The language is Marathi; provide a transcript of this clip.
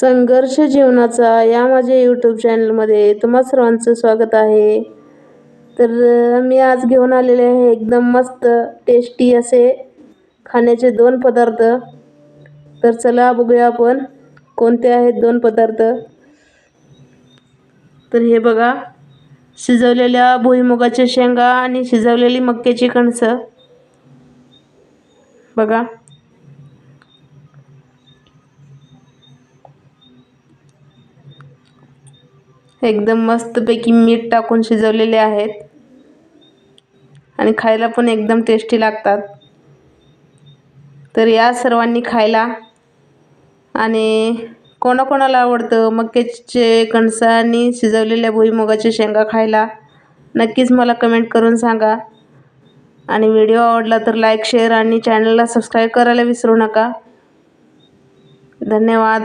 संघर्ष जीवनाचा या माझ्या यूट्यूब चॅनलमध्ये तुम्हा सर्वांचं स्वागत आहे. तर मी आज घेऊन आलेले आहे एकदम मस्त टेस्टी असे खाण्याचे दोन पदार्थ. तर चला बघूया आपण कोणते आहेत दोन पदार्थ. तर हे बघा शिजवलेल्या भुईमुगाच्या शेंगा आणि शिजवलेली मक्याची कणसं. बघा. एकदम मस्तपैकी मीठ टाकून शिजवलेले आहेत. आणि खायला पण एकदम टेस्टी लागतात. तर या सर्वांनी खायला. आणि कोणाकोणाला आवडतं? मक्याचे कणसं शिजवलेल्या भुईमुगाच्या शेंगा खायला. नक्कीच मला कमेंट करून सांगा. आणि व्हिडिओ आवडला तर लाईक शेअर आणि चॅनलला सबस्क्राईब करायला विसरू नका. धन्यवाद.